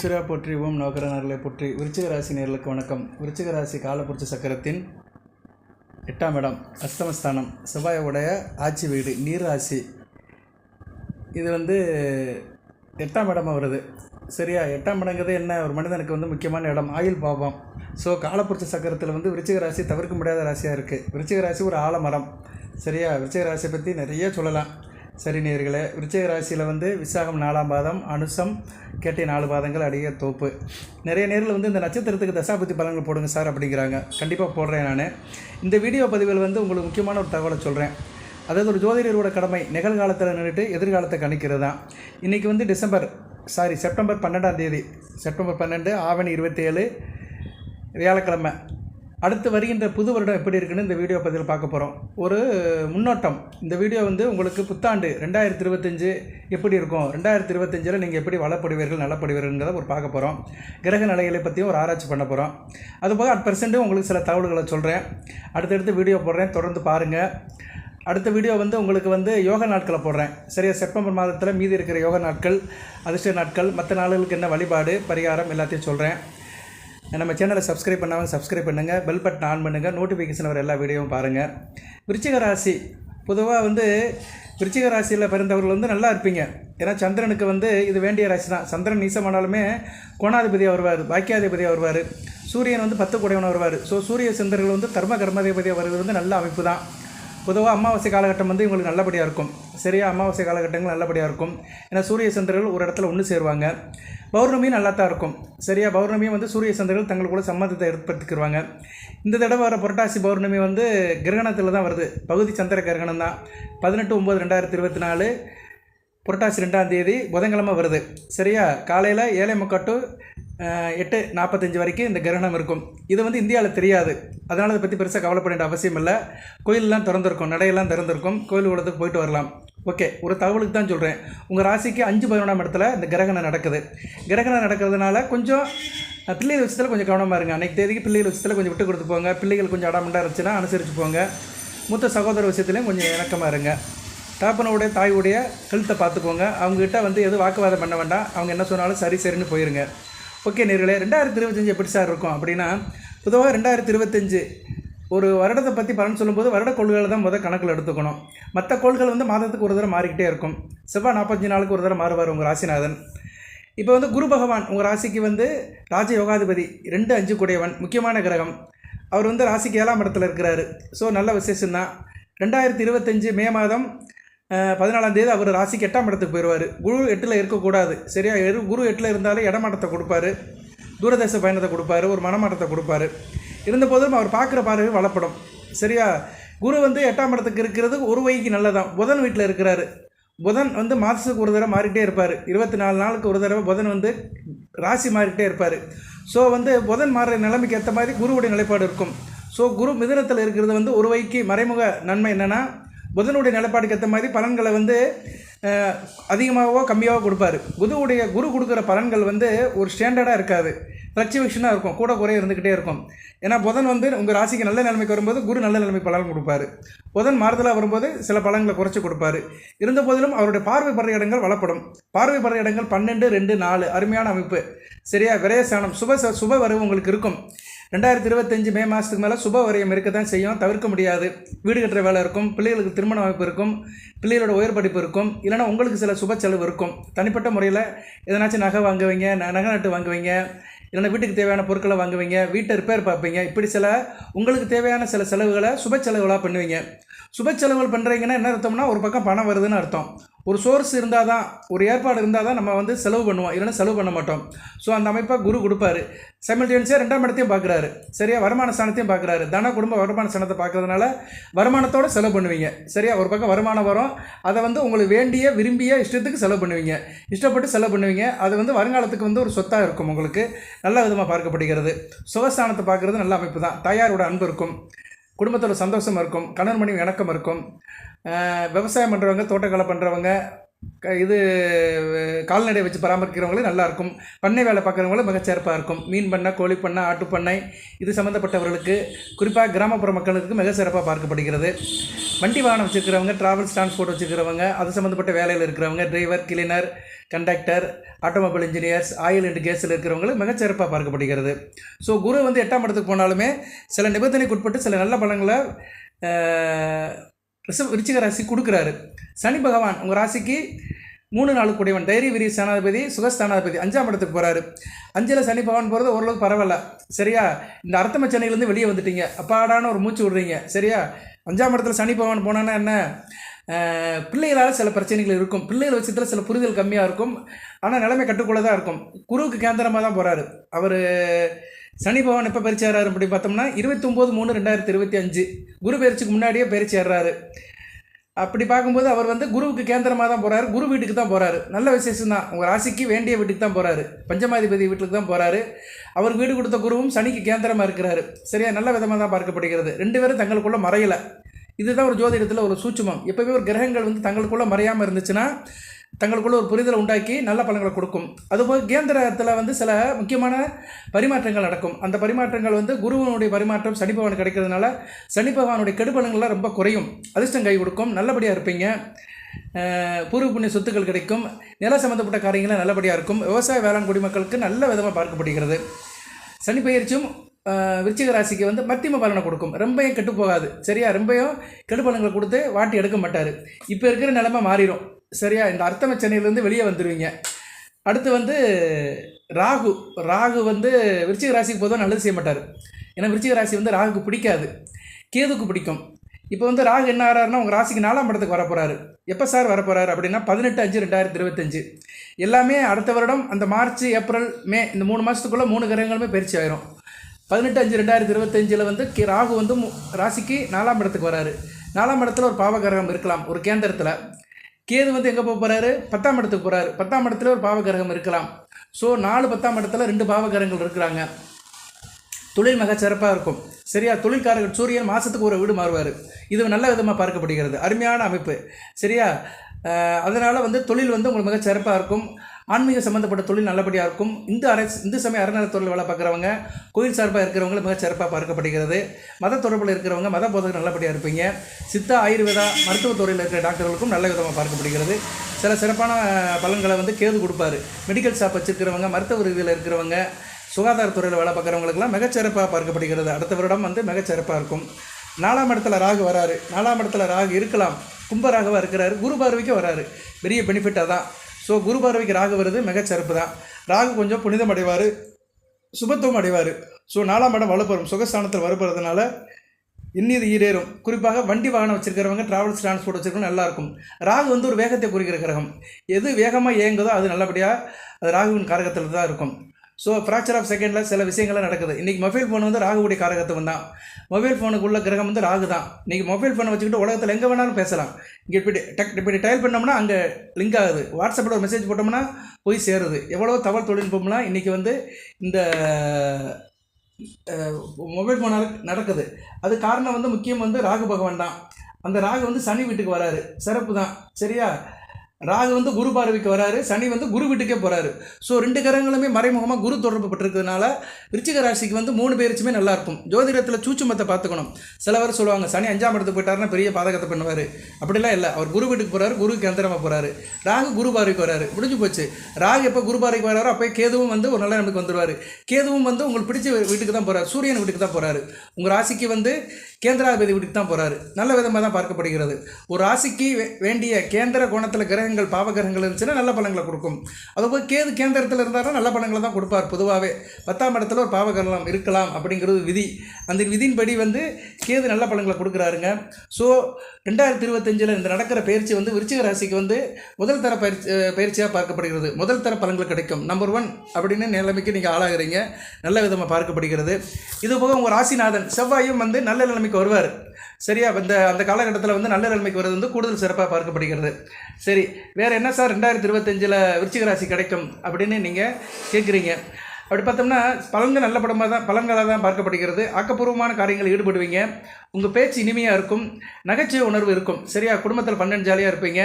ஈஸ்வரா போற்றி ஓம் நோக்கரனர்களை போற்றி. விருச்சிக ராசி நேர்களுக்கு வணக்கம். விருச்சிக ராசி காலப்புரட்சி சக்கரத்தின் எட்டாம் இடம் அஸ்தமஸ்தானம் செவ்வாயோடைய ஆட்சி வீடு நீர் ராசி இது வந்து எட்டாம் இடமாக வருது. சரியா? எட்டாம் இடங்கிறது என்ன? ஒரு மனிதனுக்கு வந்து முக்கியமான இடம் ஆயுள் பாவம். ஸோ காலப்புரட்சி சக்கரத்தில் வந்து விருச்சிக ராசி தவிர்க்க முடியாத ராசியாக இருக்குது விருச்சிக ராசி ஒரு ஆலமரம். சரியா? விருச்சிக ராசியை பற்றி நிறைய சொல்லலாம். சரி நேர்களே விருச்சிக ராசியில் வந்து விசாகம் நாலாம் பாதம் அனுசம் கேட்டை நாலு பாதங்கள் அடிய தோப்பு. நிறைய நேரில் வந்து இந்த நட்சத்திரத்துக்கு தசாபுத்தி பலன்கள் போடுங்க சார் அப்படிங்கிறாங்க. கண்டிப்பாக போடுறேன் நான். இந்த வீடியோ பதிவில் வந்து உங்களுக்கு முக்கியமான ஒரு தகவலை சொல்கிறேன் அதாவது ஒரு ஜோதிடரோட கடமை நிகழ்காலத்தில் நின்றுட்டு எதிர்காலத்தை கணிக்கிறது தான். இன்றைக்கி வந்து டிசம்பர் சாரி செப்டம்பர் பன்னெண்டாம் தேதி. செப்டம்பர் பன்னெண்டு ஆவணி இருபத்தேழு வியாழக்கிழமை. அடுத்து வருகின்ற புது வருடம் எப்படி இருக்குன்னு இந்த வீடியோ பதில் பார்க்க போகிறோம் ஒரு முன்னோட்டம். இந்த வீடியோ வந்து உங்களுக்கு புத்தாண்டு ரெண்டாயிரத்தி இருபத்தஞ்சு எப்படி இருக்கும்? ரெண்டாயிரத்தி இருபத்தஞ்சில் நீங்கள் எப்படி வளப்படுவீர்கள் நலப்படுவீர்கள்ங்கிறத ஒரு பார்க்க போகிறோம் கிரக நிலைகளை பற்றியும் ஒரு ஆராய்ச்சி பண்ண போகிறோம் அதுபோக அட் பர்சன்ட்டு உங்களுக்கு சில தகவல்களை சொல்கிறேன் அடுத்தடுத்து வீடியோ போடுறேன் தொடர்ந்து பாருங்கள் அடுத்த வீடியோ வந்து உங்களுக்கு வந்து யோகா நாட்களை போடுறேன். சரியா? செப்டம்பர் மாதத்தில் மீதி இருக்கிற யோகா நாட்கள் அதிர்ஷ்ட நாட்கள் மற்ற நாடுகளுக்கு என்ன வழிபாடு பரிகாரம் எல்லாத்தையும் சொல்கிறேன் நம்ம சேனலை சப்ஸ்கிரைப் பண்ணாமல் சப்ஸ்கிரைப் பண்ணுங்கள் பெல் பட்டன் ஆன் பண்ணுங்கள் நோட்டிஃபிகேஷன் வர எல்லா வீடியோவும் பாருங்கள் விருச்சிக ராசி பொதுவாக வந்து விருச்சிக ராசியில் பிறந்தவர்கள் வந்து நல்லா இருப்பீங்க. ஏன்னா சந்திரனுக்கு வந்து இது வேண்டிய ராசி தான். சந்திரன் நீசமானாலுமே கோணாதிபதியாக வருவார் பாக்கியாதிபதியாக வருவார். சூரியன் வந்து பத்து குடையவனாக வருவார். ஸோ சூரிய சந்திரர்கள் வந்து தர்ம கர்மாதிபதியாக வருவது வந்து நல்ல அமைப்பு தான். பொதுவாக அமாவாசை காலகட்டம் வந்து இவங்களுக்கு நல்லபடியாக இருக்கும். சரியா? அமாவாசை காலகட்டங்கள் நல்லபடியாக இருக்கும். ஏன்னா சூரிய சந்திரர்கள் ஒரு இடத்துல ஒன்று சேருவாங்க. பௌர்ணமியும் நல்லா தான் இருக்கும். சரியா? பௌர்ணமியும் வந்து சூரிய சந்திரர்கள் தங்களுக்குள்ள சம்மந்தத்தை ஏற்படுத்திக்கிடுவாங்க இந்த தடவை வர புரட்டாசி பௌர்ணமி வந்து கிரகணத்தில் தான் வருது. பகுதி சந்திர கிரகணம் தான். பதினெட்டு ஒம்பது ரெண்டாயிரத்தி இருபத்தி நாலு புரட்டாசி ரெண்டாம் தேதி புதன்கிழமை வருது. சரியா? காலையில் ஏழை முக்காட்டு எட்டு நாற்பத்தஞ்சு வரைக்கும் இந்த கிரகணம் இருக்கும். இது வந்து இந்தியாவில் தெரியாது. அதனால் அதை பற்றி பெருசாக கவலைப்பட வேண்டிய அவசியம் இல்லை. கோயிலெலாம் திறந்திருக்கும். நடையெல்லாம் திறந்திருக்கும். கோயில் உலகத்துக்கு போயிட்டு வரலாம். ஓகே ஒரு தகவலுக்கு தான் சொல்கிறேன் உங்கள் ராசிக்கு அஞ்சு பதினொன்றாம் இடத்துல இந்த கிரகணம் நடக்குது. கிரகணம் நடக்கிறதுனால கொஞ்சம் பிள்ளைகள் விஷயத்தில் கொஞ்சம் கவனமாக இருங்க. அன்றைக்கு தேதிக்கு பிள்ளைகள் விஷயத்தில் கொஞ்சம் விட்டு கொடுத்து போங்க. பிள்ளைகள் கொஞ்சம் அடாமண்டாக இருந்துச்சுன்னா அனுசரித்து போங்க. மூத்த சகோதர விஷயத்துலையும் கொஞ்சம் இணக்கமாக இருங்க. தாப்பனோடைய தாயுடைய ஹெல்த்தை பார்த்துக்கோங்க. அவங்ககிட்ட வந்து எதுவும் வாக்குவாதம் பண்ண வேண்டாம். அவங்க என்ன சொன்னாலும் சரி சரின்னு போயிருங்க. ஓகே நேர்களே ரெண்டாயிரத்தி இருபத்தஞ்சு எப்படி சார் இருக்கும்? அப்படின்னா பொதுவாக ரெண்டாயிரத்தி இருபத்தஞ்சு ஒரு வருடத்தை பற்றி பலன் சொல்லும்போது வருட கோள்களை தான் முதல் கணக்கில் எடுத்துக்கணும். மற்ற கோள்கள் வந்து மாதத்துக்கு ஒரு தடவை மாறிக்கிட்டே இருக்கும். செவ்வாய் நாற்பத்தஞ்சு நாளுக்கு ஒரு தடவை மாறுவார் உங்கள் ராசிநாதன். இப்போ வந்து குரு பகவான் உங்கள் ராசிக்கு வந்து ராஜ யோகாதிபதி ரெண்டு அஞ்சு குடையவன் முக்கியமான கிரகம். அவர் வந்து ராசிக்கு ஏழாம் இடத்துல இருக்கிறாரு. ஸோ நல்ல விசேஷம்தான். ரெண்டாயிரத்தி இருபத்தஞ்சு மே மாதம் பதினாலாம் தேதி அவர் ராசிக்கு எட்டாம் இடத்துக்கு போயிடுவார். குரு எட்டில் இருக்கக்கூடாது. சரியா? எரு குரு எட்டில் இருந்தாலே இடமாட்டத்தை கொடுப்பாரு. தூரதேச பயணத்தை கொடுப்பாரு. ஒரு மனமாட்டத்தை கொடுப்பாரு. இருந்த போதும் அவர் பார்க்குற பார்வை வளப்படும். சரியா? குரு வந்து எட்டாம் இடத்துக்கு இருக்கிறது ஒரு வகைக்கு நல்லதான் புதன் வீட்டில் இருக்கிறாரு. புதன் வந்து மாதத்துக்கு ஒரு தடவை மாறிட்டே இருப்பார். இருபத்தி நாலு நாளுக்கு ஒரு தடவை புதன் வந்து ராசி மாறிக்கிட்டே இருப்பார். ஸோ வந்து புதன் மாறுற நிலைமைக்கு ஏற்ற மாதிரி குருவுடைய நிலைப்பாடு இருக்கும். ஸோ குரு மிதனத்தில் இருக்கிறது வந்து ஒரு வகைக்கு மறைமுக நன்மை என்னென்னா புதனுடைய நிலப்பாடுக்கு ஏற்ற மாதிரி பலன்களை வந்து அதிகமாகவோ கம்மியாகவோ கொடுப்பாரு. குருவுடைய குரு கொடுக்குற பலன்கள் வந்து ஒரு ஸ்டாண்டர்டாக இருக்காது. ஃப்ளக்சுவேஷனாக இருக்கும். கூட குறைய இருந்துக்கிட்டே இருக்கும். ஏன்னா புதன் வந்து உங்கள் ராசிக்கு நல்ல நிலைமைக்கு வரும்போது குரு நல்ல நிலைமை பலன் கொடுப்பாரு. புதன் மாறுதலாக வரும்போது சில பலன்களை குறைச்சி கொடுப்பாரு. இருந்த போதிலும் அவருடைய பார்வை படுற இடங்கள் வளப்படும். பார்வை படுற இடங்கள் பன்னெண்டு ரெண்டு நாலு அருமையான அமைப்பு. சரியா? விரயசானம் சுப சுப வரவு உங்களுக்கு இருக்கும். ரெண்டாயிரத்தி இருபத்தஞ்சு மே மாதத்துக்கு மேலே சுப வரையம் இருக்க தான் செய்யும். தவிர்க்க முடியாது. வீடு கட்டுற வேலை இருக்கும். பிள்ளைகளுக்கு திருமண அமைப்பு இருக்கும். பிள்ளைகளோட உயர் படிப்பு இருக்கும். இல்லைனா உங்களுக்கு சில சுப செலவு இருக்கும். தனிப்பட்ட முறையில் எதனாச்சும் நகை வாங்குவீங்க நகை நட்டு வாங்குவீங்க இல்லைனா வீட்டுக்கு தேவையான பொருட்களை வாங்குவீங்க வீட்டை ரிப்பேர் பார்ப்பீங்க. இப்படி சில உங்களுக்கு தேவையான சில செலவுகளை சுப செலவுகளாக பண்ணுவீங்க. சுப செலவுகள் பண்ணுறீங்கன்னா என்ன அர்த்தம்னா ஒரு பக்கம் பணம் வருதுன்னு அர்த்தம். ஒரு சோர்ஸ் இருந்தால் தான் ஒரு ஏற்பாடு இருந்தால் தான் நம்ம வந்து செலவு பண்ணுவோம். இல்லைன்னா செலவு பண்ண மாட்டோம். ஸோ அந்த அமைப்பாக குரு கொடுப்பாரு. சைமல்டேனியஸாக ரெண்டாம் இடத்தையும் பார்க்குறாரு. சரியா? வருமான ஸ்தானத்தையும் பார்க்குறாரு. தன குடும்ப வருமான ஸ்தானத்தை பார்க்கறதுனால வருமானத்தோடு செலவு பண்ணுவீங்க. சரியா? ஒரு பக்கம் வருமானம் வரும். அதை வந்து உங்களுக்கு வேண்டிய விரும்பிய இஷ்டத்துக்கு செலவு பண்ணுவீங்க. இஷ்டப்பட்டு செலவு பண்ணுவீங்க. அது வந்து வருங்காலத்துக்கு வந்து ஒரு சொத்தாக இருக்கும் உங்களுக்கு. நல்ல விதமாக பார்க்கப்படுகிறது. சுகஸ்தானத்தை பார்க்குறது நல்ல அமைப்பு தான். தாயாரோட அன்பு இருக்கும். குடும்பத்தோட சந்தோஷம் இருக்கும். கணவன் மனைவி இணக்கம் இருக்கும். விவசாயம் பண்ணுறவங்க தோட்டக்கலை பண்ணுறவங்க இது கால்நடை வச்சு பராமரிக்கிறவங்களும் நல்லாயிருக்கும் பண்ணை வேலை பார்க்குறவங்களும் மிகச்சிறப்பாக இருக்கும். மீன் பண்ணை கோழி பண்ணை ஆட்டு பண்ணை இது சம்மந்தப்பட்டவர்களுக்கு குறிப்பாக கிராமப்புற மக்களுக்கு மிக சிறப்பாக பார்க்கப்படுகிறது. வண்டி வாகனம் வச்சுருக்கிறவங்க ட்ராவல்ஸ் டிரான்ஸ்போர்ட் வச்சுருக்கிறவங்க அது சம்மந்தப்பட்ட வேலையில் இருக்கிறவங்க driver cleaner conductor automobile engineers oil and கேஸில் இருக்கிறவங்களும் மிகச்சிறப்பாக பார்க்கப்படுகிறது. ஸோ குரு வந்து எட்டாம் இடத்துக்கு போனாலுமே சில நிபந்தனைக்கு உட்பட்டு சில நல்ல பலன்களை ரிஷப் விருச்சிக ராசி கொடுக்குறாரு. சனி பகவான் உங்கள் ராசிக்கு மூணு நாலு கூடியவன் தைரிய விரி சேனாதிபதி சுகஸ்தானாதிபதி அஞ்சாம் இடத்துக்கு போகிறாரு அஞ்சில் சனி பகவான் போகிறது ஓரளவுக்கு பரவாயில்ல. சரியா? இந்த அர்த்தம சென்னையிலேருந்து வெளியே வந்துட்டீங்க. அப்பாடான ஒரு மூச்சு விடுறீங்க. சரியா? அஞ்சாம் இடத்துல சனி பகவான் போனான்னா என்ன? பிள்ளைகளால் சில பிரச்சனைகள் இருக்கும். பிள்ளைகள் விஷயத்தில் சில புரிதல் கம்மியாக இருக்கும். ஆனால் நிலைமை கட்டுக்குள்ளே தான் இருக்கும். குருவுக்கு கேந்திரமாக தான் போகிறாரு அவர் சனி பகவான் எப்போ பயிற்சி ஆறாரு அப்படி பார்த்தோம்னா இருபத்தொம்போது மூணு ரெண்டாயிரத்தி இருபத்தி அஞ்சு. குரு பயிற்சிக்கு முன்னாடியே பயிற்சி ஏறாரு அப்படி பார்க்கும்போது அவர் வந்து குருவுக்கு கேந்திரமாக தான் போகிறாரு குரு வீட்டுக்கு தான் போகிறாரு நல்ல விசேஷம் தான். உங்கள் ராசிக்கு வேண்டிய வீட்டுக்கு தான் போகிறாரு பஞ்சமாதிபதி வீட்டுக்கு தான் போகிறாரு அவர் வீடு கொடுத்த குருவும் சனிக்கு கேந்திரமாக இருக்கிறாரு. சரியா? நல்ல விதமாக தான் பார்க்கப்படுகிறது. ரெண்டு பேரும் தங்களுக்குள்ள மறையலை. இதுதான் ஒரு ஜோதிடத்தில் ஒரு சூட்சுமம். எப்போவே ஒரு கிரகங்கள் வந்து தங்களுக்குள்ளே மறையாமல் இருந்துச்சுன்னா தங்களுக்குள்ள ஒரு புரிதலை உண்டாக்கி நல்ல பலன்களை கொடுக்கும். அதுபோல் கேந்திரத்தில் வந்து சில முக்கியமான பரிமாற்றங்கள் நடக்கும். அந்த பரிமாற்றங்கள் வந்து குருவனுடைய பரிமாற்றம் சனி பகவான் கிடைக்கிறதுனால சனி பகவானுடைய கெடுபலங்கள்லாம் ரொம்ப குறையும். அதிர்ஷ்டம் கை கொடுக்கும். நல்லபடியாக இருப்பீங்க. பூர்வ புண்ணிய சொத்துக்கள் கிடைக்கும். நில சம்மந்தப்பட்ட காரியங்கள் நல்லபடியாக இருக்கும். விவசாய வேளாண் குடிமக்களுக்கு நல்ல விதமாக பார்க்கப்படுகிறது. சனி பயிற்சியும் விருச்சிக ராசிக்கு வந்து மத்தியம பலனை கொடுக்கும். ரொம்பையும் கெட்டு போகாது. சரியா? ரொம்பையும் கெடுபலங்களை கொடுத்து வாட்டி எடுக்க மாட்டார். இப்போ இருக்கிற நிலைமை மாறிடும் சரியா? இந்த அர்த்தம சென்னையிலேருந்து வெளியே வந்துடுவீங்க அடுத்து வந்து ராகு. ராகு வந்து விருச்சிக ராசிக்கு போதும் நல்லது செய்ய மாட்டார். ஏன்னா விருச்சிக ராசி வந்து ராகுக்கு பிடிக்காது. கேதுக்கு பிடிக்கும். இப்போ வந்து ராகு என்ன ஆறாருன்னா உங்கள் ராசிக்கு நாலாம் இடத்துக்கு வரப்போறாரு. எப்போ சார் வரப்போகிறாரு அப்படின்னா பதினெட்டு அஞ்சு ரெண்டாயிரத்தி இருபத்தஞ்சு. எல்லாமே அடுத்த வருடம் அந்த மார்ச் ஏப்ரல் மே இந்த மூணு மாதத்துக்குள்ளே மூணு கிரகங்களுமே பயிற்சி ஆயிரும். பதினெட்டு அஞ்சு ரெண்டாயிரத்தி இருபத்தஞ்சில் வந்து ராகு வந்து மு- ராசிக்கு நாலாம் இடத்துக்கு வராரு. நாலாம் இடத்துல ஒரு பாவகிரகம் இருக்கலாம் ஒரு கேந்திரத்தில். கேது வந்து எங்கே போக போகிறாரு பத்தாம் இடத்துக்கு போகிறாரு பத்தாம் இடத்துல ஒரு பாவகிரகம் இருக்கலாம். ஸோ நாலு பத்தாம் இடத்துல ரெண்டு பாவகிரகங்கள் இருக்கிறாங்க. தொழில் மிக சிறப்பாக இருக்கும். சரியா? தொழில்காரர்கள் சூரியன் மாதத்துக்கு ஒரு வீடு மாறுவார். இது நல்ல விதமாக பார்க்கப்படுகிறது. அருமையான அமைப்பு. சரியா? அதனால் வந்து தொழில் வந்து உங்களுக்கு மிக சிறப்பாக இருக்கும். ஆன்மீக சம்மந்தப்பட்ட தொழில் நல்லபடியாக இருக்கும். இந்து அரசு இந்து சமய அறநிலையத்துறையில் வேலை பார்க்குறவங்க கோயில் சார்பாக இருக்கிறவங்களும் மிக சிறப்பாக பார்க்கப்படுகிறது. மத தொடர்பில் இருக்கிறவங்க மத போதகர் நல்லபடியாக இருப்பீங்க. சித்தா ஆயுர்வேதா மருத்துவத் துறையில் இருக்கிற டாக்டர்களுக்கும் நல்ல விதமாக பார்க்கப்படுகிறது. சில சிறப்பான பலன்களை வந்து கேது கொடுப்பாரு. மெடிக்கல் ஷாப் வச்சுருக்கிறவங்க மருத்துவ ரீதியில் இருக்கிறவங்க சுகாதாரத்துறையில் வேலை பார்க்குறவங்களுக்கெல்லாம் மிகச்சிறப்பாக பார்க்கப்படுகிறது. அடுத்த வருடம் வந்து மிகச்சிறப்பாக இருக்கும். நாலாம் இடத்துல ராகு வராரு. நாலாம் இடத்துல ராகு இருக்கலாம். கும்பராகவாக இருக்கிறாரு. குரு பார்வைக்கு வராரு. பெரிய பெனிஃபிட்டாக தான் ஸோ குரு பார்வைக்கு ராகு வருது மிகச்சிறப்பு தான் ராகு கொஞ்சம் புனிதம் அடைவார் சுபத்துவம் அடைவார். ஸோ நாலாம் இடம் வலுப்பெறும். சுகஸ்தானத்தில் வலுப்படுறதுனால இன்னிது ஈரேறும் குறிப்பாக வண்டி வாகனம் வச்சுருக்கிறவங்க ட்ராவல்ஸ் டிரான்ஸ்போர்ட் வச்சிருக்கவங்க நல்லாயிருக்கும். ராகு வந்து ஒரு வேகத்தை குறிக்கிற கிரகம். எது வேகமாக இயங்குதோ அது நல்லபடியாக அது ராகுவின் காரகத்தில் தான் இருக்கும். ஸோ ஃப்ராக்சர் ஆஃப் செகண்டில் சில விஷயங்கள்லாம் நடக்குது. இன்றைக்கி மொபைல் ஃபோன் வந்து ராகுடைய காரகத்துவம் தான். மொபைல் ஃபோனுக்கு உள்ள கிரகம் வந்து ராகு தான். இன்றைக்கி மொபைல் ஃபோனை வச்சுக்கிட்டு உலகத்தில் எங்கே வேணாலும் பேசலாம். இங்கே இப்படி டக் இப்படி டயல் பண்ணோம்னா அங்கே லிங்க் ஆகுது. வாட்ஸ்அப்பில் ஒரு மெசேஜ் போட்டோம்னா போய் சேருது. எவ்வளோ தகவல் தொழில்நுட்பம்லாம் இன்றைக்கி வந்து இந்த மொபைல் ஃபோனால் நடக்குது. அது காரணம் வந்து முக்கியம் வந்து ராகு பகவான் தான். அந்த ராகு வந்து சனி வீட்டுக்கு வராரு. சிறப்பு தான். சரியா? ராகு வந்து குரு பார்வைக்கு வராரு சனி வந்து குரு வீட்டுக்கே போகிறாரு ஸோ ரெண்டு கிரகங்களுமே மறைமுகமாக குரு தொடர்பு பட்டிருக்கிறதுனால விருச்சிக ராசிக்கு வந்து மூணு பேருச்சுமே நல்லா இருக்கும். ஜோதிடத்தில் சூச்சுமத்தை பார்த்துக்கணும். சில பேர் சொல்லுவாங்க சனி அஞ்சாம் இடத்துக்கு போயிட்டாருன்னா பெரிய பாதகத்தை பண்ணுவார். அப்படிலாம் இல்லை. அவர் குரு வீட்டுக்கு போகிறாரு குரு கேந்திரமாக போகிறாரு ராகு குரு பார்வைக்கு வராரு. முடிஞ்சு போச்சு. ராகு எப்போ குரு பார்வைக்கு வராரோ அப்போ கேதுவும் வந்து ஒரு நல்ல நமக்கு வந்துடுவார் கேதுவும் வந்து உங்களுக்கு பிடிச்ச வீட்டுக்கு தான் போகிறார் சூரியன் வீட்டுக்கு தான் போகிறாரு உங்கள் ராசிக்கு வந்து கேந்திராதிபதி வீட்டுக்கு தான் போகிறாரு நல்ல விதமாக தான் பார்க்கப்படுகிறது. ஒரு ராசிக்கு வே- வேண்டிய கேந்திர கோணத்தில் கிரகங்கள் பாவகிரகங்கள் இருந்துச்சுன்னா நல்ல பலங்களை கொடுக்கும். அதுபோல் கேது கேந்திரத்தில் இருந்தாலும் நல்ல பலங்களை தான் கொடுப்பார் பொதுவாகவே பத்தாம் இடத்துல ஒரு பாவகிரகம் இருக்கலாம் அப்படிங்கிறது விதி. அந்த விதியின்படி வந்து கேது நல்ல பலங்களை கொடுக்குறாருங்க. ஸோ ரெண்டாயிரத்தி இருபத்தஞ்சில் இந்த நடக்கிற பயிற்சி வந்து விருச்சிக ராசிக்கு வந்து முதல் தர பயிற்சி பயிற்சியாக பார்க்கப்படுகிறது. முதல் தர பலன்கள் கிடைக்கும். நம்பர் ஒன் அப்படின்னு நிலைமைக்கு நீங்கள் ஆளாகிறீங்க. நல்ல விதமாக பார்க்கப்படுகிறது. இது போக உங்கள் ராசிநாதன் செவ்வாயும் வந்து நல்ல நிலைமைக்கு வருவார். சரியா? இந்த அந்த காலகட்டத்தில் வந்து நல்ல நிலைமைக்கு வருது வந்து கூடுதல் சிறப்பாக பார்க்கப்படுகிறது. சரி வேறு என்ன சார்? ரெண்டாயிரத்தி இருபத்தஞ்சில் விருச்சிக ராசி கிடைக்கும் அப்படின்னு நீங்கள் கேட்குறீங்க அப்படி பார்த்தோம்னா பலன்கள் நல்ல படமாக தான் பலன்களாக தான் பார்க்கப்படுகிறது. ஆக்கப்பூர்வமான காரியங்களில் ஈடுபடுவீங்க. உங்கள் பேச்சு இனிமையாக இருக்கும். நகைச்சுவை உணர்வு இருக்கும். சரியா? குடும்பத்தில் பன்னெண்டு ஜாலியாக இருப்பீங்க.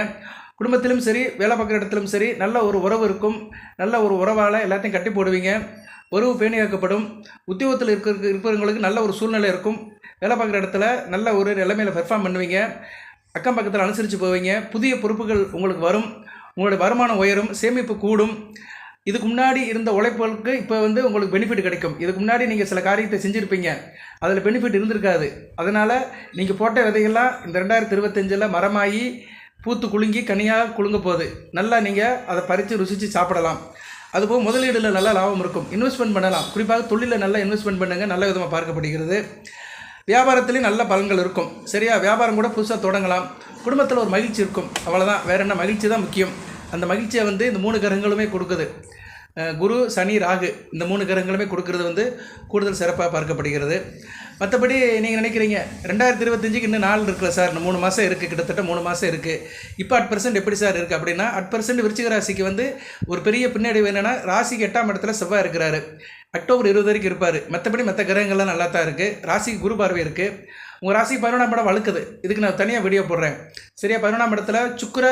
குடும்பத்திலும் சரி வேலை பார்க்குற இடத்திலும் சரி நல்ல ஒரு உறவு இருக்கும். நல்ல ஒரு உறவால் எல்லாத்தையும் கட்டி போடுவீங்க. உறவு பேணியாக்கப்படும். உத்தியோகத்தில் இருக்கிற இருப்பவங்களுக்கு நல்ல ஒரு சூழ்நிலை இருக்கும். வேலை பார்க்குற இடத்துல நல்ல ஒரு நிலைமையில் பெர்ஃபார்ம் பண்ணுவீங்க. அக்கம் பக்கத்தில் அனுசரித்து போவீங்க. புதிய பொறுப்புகள் உங்களுக்கு வரும். உங்களுடைய வருமானம் உயரும். சேமிப்பு கூடும். இதுக்கு முன்னாடி இருந்த உழைப்புகளுக்கு இப்போ வந்து உங்களுக்கு பெனிஃபிட் கிடைக்கும். இதுக்கு முன்னாடி நீங்கள் சில காரியத்தை செஞ்சுருப்பீங்க. அதில் பெனிஃபிட் இருந்திருக்காது. அதனால் நீங்கள் போட்ட விதைகள்லாம் இந்த ரெண்டாயிரத்தி இருபத்தஞ்சில் மரமாகி பூத்து குலுங்கி கனியாக குலுங்க போகுது. நல்லா நீங்கள் அதை பறித்து ருசித்து சாப்பிடலாம். அதுபோக முதலீடில் நல்லா லாபம் இருக்கும். இன்வெஸ்ட்மெண்ட் பண்ணலாம். குறிப்பாக தொழிலில் நல்லா இன்வெஸ்ட்மெண்ட் பண்ணுங்கள் நல்ல விதமாக பார்க்கப்படுகிறது. வியாபாரத்துலேயும் நல்ல பலன்கள் இருக்கும். சரியா? வியாபாரம் கூட புதுசாக தொடங்கலாம். குடும்பத்தில் ஒரு மகிழ்ச்சி இருக்கும். அவ்வளோதான் வேற என்ன? மகிழ்ச்சி தான் முக்கியம். அந்த மகிழ்ச்சியை வந்து இந்த மூணு கிரகங்களுமே கொடுக்குது. குரு சனி ராகு இந்த மூணு கிரகங்களுமே கொடுக்கறது வந்து கூடுதல் சிறப்பாக பார்க்கப்படுகிறது. மற்றபடி நீங்கள் நினைக்கிறீங்க ரெண்டாயிரத்தி இருபத்தஞ்சுக்கு இன்னும் நாள் இருக்குல்ல சார்? இன்னும் மூணு மாதம் இருக்குது கிட்டத்தட்ட மூணு மாதம் இருக்குது இப்போ அட் பர்சன்ட் எப்படி சார் இருக்குது அப்படின்னா அட் பர்சன்ட் விருச்சிக ராசிக்கு வந்து ஒரு பெரிய பின்னடைவு என்னென்னா ராசிக்கு எட்டாம் இடத்துல செவ்வாய் இருக்கிறாரு. அக்டோபர் இருபது வரைக்கும் இருப்பார். மற்றபடி மற்ற கிரகங்கள்லாம் நல்லா தான் இருக்குது ராசிக்கு குரு பார்வை இருக்குது உங்கள் ராசிக்கு பதினொன்றாம் இடம் வழுக்குது. இதுக்கு நான் தனியாக வீடியோ போடுறேன். சரியா பதினொன்றாம் இடத்துல சுக்கிர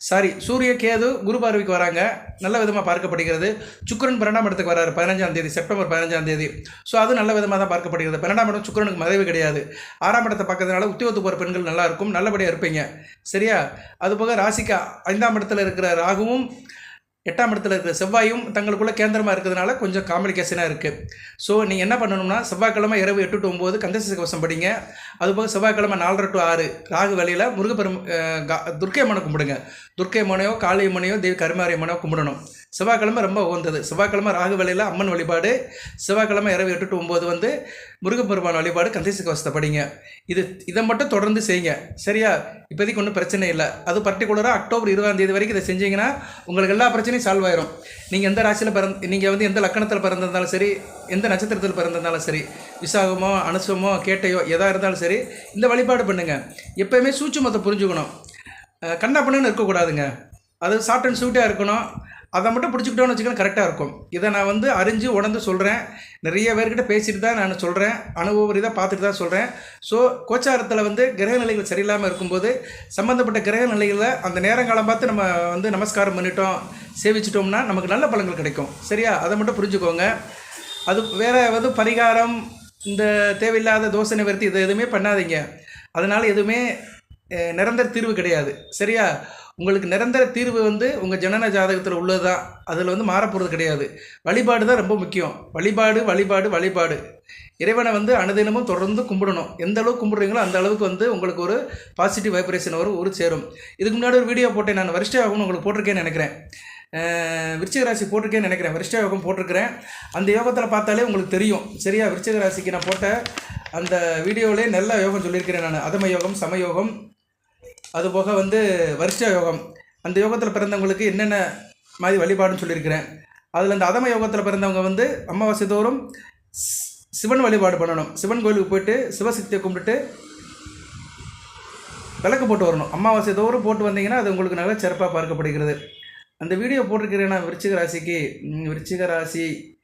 சாரி சூரிய கேது குரு பார்வைக்கு வராங்க. நல்ல விதமாக பார்க்கப்படுகிறது. சுக்கரன் பன்னெண்டாம் இடத்துக்கு வராரு பதினஞ்சாம் தேதி செப்டம்பர் பதினஞ்சாம் தேதி. ஸோ அது நல்ல விதமாக தான் பார்க்கப்படுகிறது. பன்னெண்டாம் இடம் சுக்கரனுக்கு மறைவு கிடையாது. ஆறாம் இடத்தை பார்க்கறதுனால உத்தியோகத்து போகிற பெண்கள் நல்லா இருக்கும் நல்லபடியாக இருப்பீங்க. சரியா? அதுபோக ராசிக்கு ஐந்தாம் இடத்துல இருக்கிற ராகுவும் எட்டாம் இடத்துல இருக்கிற செவ்வாயும் தங்களுக்குள்ளே கேந்திரமாக இருக்கிறதுனால கொஞ்சம் காம்ப்ளிகேஷனாக இருக்குது ஸோ நீங்கள் என்ன பண்ணணும்னா செவ்வாய்க்கிழமை இரவு எட்டு டு ஒம்பது கந்தச கவசம் படிங்க. அதுபோக செவ்வாய்க்கிழமை நாலரை டு ஆறு ராகு வேலையில் முருகப்பெரும் துர்க்கை அம்மனை கும்பிடுங்க. துர்க்கை அம்மனையோ காளியம்மனையோ தேவி கருமாரி அம்மனையோ கும்பிடணும். செவ்வாய்க்கிழமை ரொம்ப உகந்தது. செவ்வாய்க்கிழமை ராகு வேலையில் அம்மன் வழிபாடு செவ்வாய்க்கிழமை இரவு எட்டு டு ஒம்பது வந்து முருகப்பெருமான் வழிபாடு கந்தச கவசத்தை படிங்க. இது இதை மட்டும் தொடர்ந்து செய்யுங்க. சரியா? இப்போதைக்கு ஒன்றும் பிரச்சனை இல்லை. அது பர்டிகுலராக அக்டோபர் இருபதாம் தேதி வரைக்கும் இதை செஞ்சீங்கன்னா உங்களுக்கு எல்லா பிரச்சனையும் சால்வ் ஆயிரும். நீங்கள் எந்த ராசியில் பிறந்த நீங்கள் வந்து எந்த லக்கணத்தில் பிறந்திருந்தாலும் சரி எந்த நட்சத்திரத்தில் பிறந்திருந்தாலும் சரி விசாகமோ அனுசவமோ கேட்டையோ எதாக இருந்தாலும் சரி இந்த வழிபாடு பண்ணுங்கள் எப்போயுமே மொத்தம் புரிஞ்சுக்கணும். கண்ணா பண்ணுன்னு இருக்கக்கூடாதுங்க. அது ஷார்ட் அண்ட் ஸ்வீட்டாக இருக்கணும். அதை மட்டும் பிடிச்சிக்கிட்டோன்னு வச்சுக்கோங்க கரெக்டாக இருக்கும். இதை நான் வந்து அறிஞ்சு உணர்ந்து சொல்கிறேன் நிறைய பேர்கிட்ட பேசிட்டு தான் நான் சொல்கிறேன் அனுபவ ரீதியாக பார்த்துட்டு தான் சொல்கிறேன் ஸோ கோச்சாரத்தில் வந்து கிரக நிலைகள் சரியில்லாமல் இருக்கும்போது சம்மந்தப்பட்ட கிரக நிலைகளில் அந்த நேரங்காலம் பார்த்து நம்ம வந்து நமஸ்காரம் பண்ணிட்டோம் சேவிச்சிட்டோம்னா நமக்கு நல்ல பலன்கள் கிடைக்கும். சரியா? அதை மட்டும் புரிஞ்சுக்கோங்க. அது வேறு வந்து பரிகாரம் இந்த தேவையில்லாத தோசை நிவர்த்தி இதை எதுவுமே பண்ணாதீங்க. அதனால் எதுவுமே நிரந்தர தீர்வு கிடையாது. சரியா? உங்களுக்கு நிரந்தர தீர்வு வந்து உங்கள் ஜனன ஜாதகத்தில் உள்ளது தான் அதில் வந்து மாறப்போகிறது கிடையாது. வழிபாடு தான் ரொம்ப முக்கியம். வழிபாடு வழிபாடு வழிபாடு. இறைவனை வந்து அனுதினமும் தொடர்ந்து கும்பிடணும். எந்த அளவுக்கு கும்பிடுறீங்களோ அந்த அளவுக்கு வந்து உங்களுக்கு ஒரு பாசிட்டிவ் வைப்ரேஷன் வரும் ஒரு சேரும். இதுக்கு முன்னாடி ஒரு வீடியோ போட்டேன். நான் வருஷ ஆகும்னு உங்களுக்கு போட்டிருக்கேன்னு நினைக்கிறேன். விருச்சிக ராசி போட்டிருக்கேன்னு நினைக்கிறேன். வருஷ யோகம் போட்டிருக்கிறேன். அந்த யோகத்தில் பார்த்தாலே உங்களுக்கு தெரியும். சரியா? விருச்சிக ராசிக்கு நான் போட்ட அந்த வீடியோவிலே நல்ல யோகம் சொல்லியிருக்கிறேன் நான். அதம யோகம் சமயோகம் அதுபோக வந்து வருஷ யோகம். அந்த யோகத்தில் பிறந்தவங்களுக்கு என்னென்ன மாதிரி வழிபாடுன்னு சொல்லியிருக்கிறேன். அதில் அந்த அதம யோகத்தில் பிறந்தவங்க வந்து அமாவாசை தோறும் சிவன் வழிபாடு பண்ணணும். சிவன் கோயிலுக்கு போயிட்டு சிவசக்தியை கும்பிட்டுட்டு விளக்கு போட்டு வரணும். அமாவாசை தோறும் போட்டு வந்தீங்கன்னா அது உங்களுக்கு நல்லா சிறப்பாக பார்க்கப்படுகிறது. அந்த வீடியோ போட்டிருக்கிறேன் நான் விருச்சிக ராசிக்கு. விருச்சிக ராசி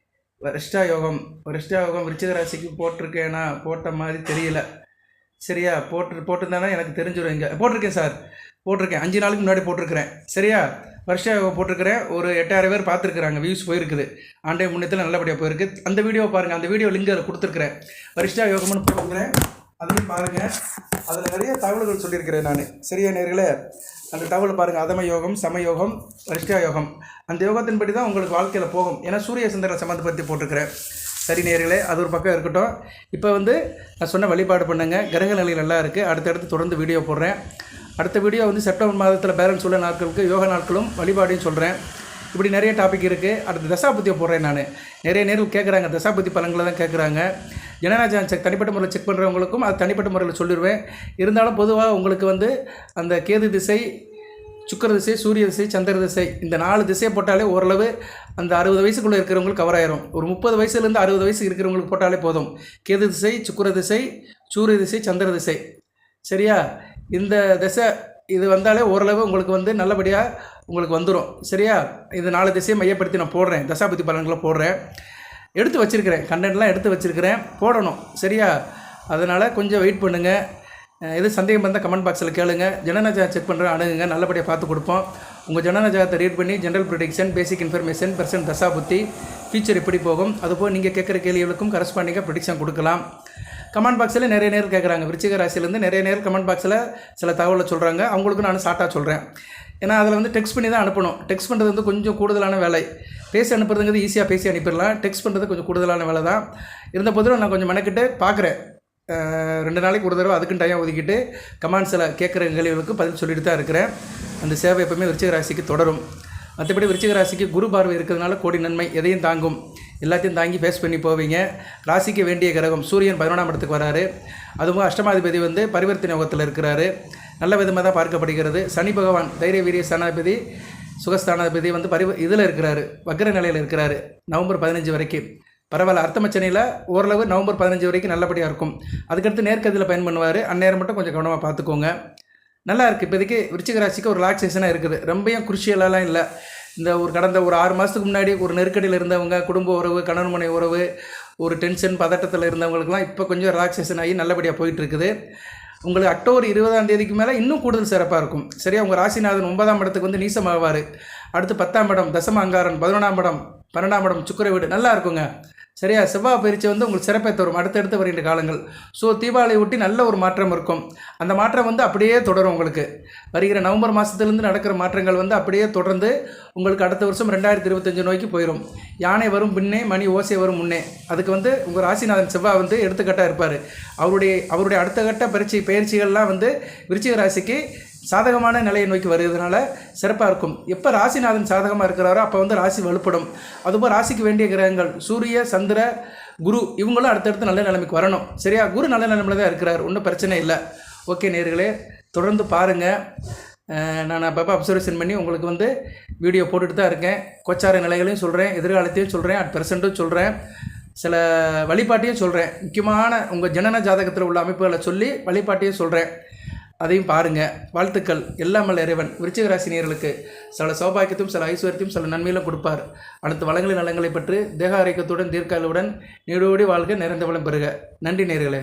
வரிஷ்டா யோகம். வரிஷ்டா யோகம் விருச்சிக ராசிக்கு போட்டிருக்கேனா? போட்ட மாதிரி தெரியல. சரியா? போட்டு போட்டிருந்தானா? எனக்கு தெரிஞ்சிடும் இங்கே. போட்டிருக்கேன் சார். போட்டிருக்கேன். அஞ்சு நாளுக்கு முன்னாடி போட்டிருக்கிறேன். சரியா? வருஷா யோகம் போட்டிருக்கிறேன். ஒரு எட்டாயிரம் பேர் பார்த்துருக்குறாங்க. வியூஸ் போயிருக்குது. ஆண்டே முன்னத்தில் நல்லபடியாக போயிருக்கு. அந்த வீடியோ பாருங்கள் அந்த வீடியோ லிங்க் அதில் கொடுத்துருக்குறேன். வரிஷ்டா யோகம்னு போட்டிருக்கிறேன் அதையும் பாருங்கள் அதில் நிறைய தகவல்கள் சொல்லியிருக்கிறேன் நான். சரியா நேர்களே? அந்த தகவல் பாருங்கள் அதம யோகம் சமயோகம் வரிஷ்டா யோகம். அந்த யோகத்தின்படி தான் உங்களுக்கு வாழ்க்கையில் போகும். ஏன்னா சூரிய சந்திரன் சம்மந்தப்படுத்தி போட்டிருக்கிறேன். சரி நேர்களே அது ஒரு பக்கம் இருக்கட்டும். இப்போ வந்து நான் சொன்ன வழிபாடு பண்ணுங்கள் கிரக நிலை நல்லா இருக்குது அடுத்தடுத்து தொடர்ந்து வீடியோ போடுறேன். அடுத்த வீடியோ வந்து செப்டம்பர் மாதத்தில் பேலன்ஸ் உள்ள நாட்களுக்கு யோகா நாட்களும் வழிபாடையும் சொல்கிறேன் இப்படி நிறைய டாபிக் இருக்குது அடுத்து தசாபத்தியை போடுறேன் நான். நிறைய நேரில் கேட்குறாங்க தசாபதி பலன்களை தான் கேட்குறாங்க ஜனநாயகம் செக் தனிப்பட்ட முறையில் செக் பண்ணுறவங்களுக்கும் அது தனிப்பட்ட முறையில் சொல்லிடுவேன் இருந்தாலும் பொதுவாக உங்களுக்கு வந்து அந்த கேது திசை சுக்கர திசை சூரிய திசை சந்திர திசை இந்த நாலு திசையை போட்டாலே ஓரளவு அந்த அறுபது வயசுக்குள்ளே இருக்கிறவங்களுக்கு கவர் ஆயிரும். ஒரு முப்பது வயசுலேருந்து அறுபது வயசு இருக்கிறவங்களுக்கு போட்டாலே போதும். கேது திசை சுக்கர திசை சூரிய? திசை சந்திர திசை சரியா இந்த திசை இது வந்தாலே ஓரளவு உங்களுக்கு வந்து நல்லபடியாக உங்களுக்கு வந்துடும் சரியா? இது நாலு திசையை மையப்படுத்தி நான் போடுறேன். தசாபதி பலன்களை போடுறேன். எடுத்து வச்சுருக்கிறேன். கண்டென்ட்லாம் எடுத்து வச்சுருக்கிறேன். போடணும். சரியா? அதனால் கொஞ்சம் வெயிட் பண்ணுங்கள் எது சந்தேகம் இருந்தால் கமெண்ட் பாக்ஸில் கேளுங்க. ஜனநாயகம் செக் பண்ணுறேன் அணுகுங்க நல்லபடியாக பார்த்து கொடுப்போம். உங்கள் ஜனநாயகத்தை ரீட் பண்ணி general production basic information percent தசா புத்தி ஃபியூச்சர் எப்படி போகும்? அதுபோல் நீங்கள் கேட்குற கேள்விகளுக்கும் கரஸ்பாண்டிங்காக ப்ரொடிக்ஷன் கொடுக்கலாம். கமெண்ட் பாக்ஸில் நிறைய நேரம் கேட்குறாங்க. விருச்சிக ராசியிலேருந்து நிறைய நேரம் கமெண்ட் பாக்ஸில் சில தகவலை சொல்கிறாங்க அவங்களுக்கு நான் ஷார்ட்டாக சொல்கிறேன் ஏன்னா அதில் வந்து டெக்ஸ்ட் பண்ணி தான் அனுப்பணும். டெக்ஸ்ட் பண்ணுறது வந்து கொஞ்சம் கூடுதலான வேலை. பேசி அனுப்புறதுங்கிறது ஈஸியாக பேசி அனுப்பிடலாம். டெக்ஸ்ட் பண்ணுறது கொஞ்சம் கூடுதலான வேலை தான் இருந்த போதிலும் நான் கொஞ்சம் மெனக்கிட்டு பார்க்குறேன். ரெண்டு நாளைக்கு ஒரு தடவை அதுக்கும் டைம் ஒதுக்கிட்டு கமெண்ட்ஸில் கேட்குற கேள்விகளுக்கு பதில் சொல்லிட்டு தான் இருக்கிறேன். அந்த சேவை எப்பவுமே விருச்சிக ராசிக்கு தொடரும். மற்றபடி விருச்சிக ராசிக்கு குரு பார்வை இருக்கிறதுனால கோடி நன்மை எதையும் தாங்கும். எல்லாத்தையும் தாங்கி ஃபேஸ் பண்ணி போவீங்க. ராசிக்கு வேண்டிய கிரகம் சூரியன் பதினொன்றாம் இடத்துக்கு வராரு. அதுவும் அஷ்டமாதிபதி வந்து பரிவர்த்தனை யோகத்தில் இருக்கிறாரு. நல்ல விதமாக தான் பார்க்கப்படுகிறது. சனி பகவான் தைரிய வீரிய சனாதிபதி சுகஸ்தானாதிபதி வந்து பரிவ இதில் இருக்கிறாரு. வக்ர நிலையில் இருக்கிறாரு. நவம்பர் பதினஞ்சு வரைக்கும். பரவாயில்ல அர்த்தமச்சனையில் ஓரளவு நவம்பர் பதினஞ்சு வரைக்கும் நல்லபடியாக இருக்கும். அதுக்கடுத்து நேர்கதியில் பயன் பண்ணுவார் அந்நேரம் மட்டும் கொஞ்சம் கவனமாக பார்த்துக்கோங்க நல்லா இருக்குது இப்போதைக்கு விருச்சிக ராசிக்கு ஒரு ரிலாக்ஸேஷனாக இருக்குது. ரொம்பையும் குருஷியலாலாம் இல்லை. இந்த ஒரு கடந்த ஒரு ஆறு மாதத்துக்கு முன்னாடி ஒரு நெருக்கடியில் இருந்தவங்க குடும்ப உறவு கணவன் மனை உறவு ஒரு டென்ஷன் பதட்டத்தில் இருந்தவங்களுக்குலாம் இப்போ கொஞ்சம் ரிலாக்ஸேஷன் ஆகி நல்லபடியாக போயிட்டுருக்குது. உங்களுக்கு அக்டோபர் இருபதாம் தேதிக்கு மேலே இன்னும் கூடுதல் சிறப்பாக இருக்கும். சரியா? உங்கள் ராசிநாதன் ஒன்பதாம் இடத்துக்கு வந்து நீசமாவார். அடுத்து பத்தாம் இடம் தசம அங்காரன் பதினொன்றாம் இடம் பன்னெண்டாம் இடம் சுக்கிர வீடு நல்லா இருக்குங்க. சரியா? செவ்வாய் பயிற்சி வந்து உங்களுக்கு சிறப்பை தரும். அடுத்தடுத்து வருகின்ற காலங்கள். ஸோ தீபாவளி ஒட்டி நல்ல ஒரு மாற்றம் இருக்கும். அந்த மாற்றம் வந்து அப்படியே தொடரும் உங்களுக்கு. வருகிற நவம்பர் மாதத்துலேருந்து நடக்கிற மாற்றங்கள் வந்து அப்படியே தொடர்ந்து உங்களுக்கு அடுத்த வருஷம் ரெண்டாயிரத்தி இருபத்தஞ்சு நோக்கி போயிடும் யானை வரும் பின்னே மணி ஓசை வரும் முன்னே. அதுக்கு வந்து உங்கள் ராசிநாதன் செவ்வாய் வந்து எடுத்துக்கட்டாக இருப்பார். அவருடைய அவருடைய அடுத்த கட்ட பயிற்சி பயிற்சிகள்லாம் வந்து விருச்சிக ராசிக்கு சாதகமான நிலையை நோக்கி வருகிறதுனால சிறப்பாக இருக்கும். எப்போ ராசிநாதன் சாதகமாக இருக்கிறாரோ அப்போ வந்து ராசி வலுப்படும். அதுபோல் ராசிக்கு வேண்டிய கிரகங்கள் சூரிய சந்திர குரு இவங்களும் அடுத்தடுத்து நல்ல நிலைமைக்கு வரணும். சரியா? குரு நல்ல நிலைமையில் தான் இருக்கிறார். ஒன்றும் பிரச்சனை இல்லை. ஓகே நேர்களே தொடர்ந்து பாருங்கள் நான் அப்பப்போ அப்சர்வேஷன் பண்ணி உங்களுக்கு வந்து வீடியோ போட்டுட்டு தான் இருக்கேன். கொச்சார நிலைகளையும் சொல்கிறேன் எதிர்காலத்தையும் சொல்கிறேன் அட் ப்ரெசண்ட்டும் சொல்கிறேன் சில வழிபாட்டையும் சொல்கிறேன் முக்கியமான உங்கள் ஜனன ஜாதகத்தில் உள்ள அமைப்புகளை சொல்லி வழிபாட்டையும் சொல்கிறேன் அதையும் பாருங்கள் வாழ்த்துக்கள். எல்லாம் வல்ல இறைவன். விருச்சிக ராசினியர்களுக்கு சில சௌபாக்கியத்தையும் சில ஐஸ்வர்யத்தையும் சில நன்மையிலும் கொடுப்பார். அடுத்து வளங்களின் நலங்களை பற்றி தேக ஆரோக்கியத்துடன் தீர்க்காலுடன் நீடோடி வாழ்க நிறைந்த வளம் பெறுக. நன்றி நேர்களே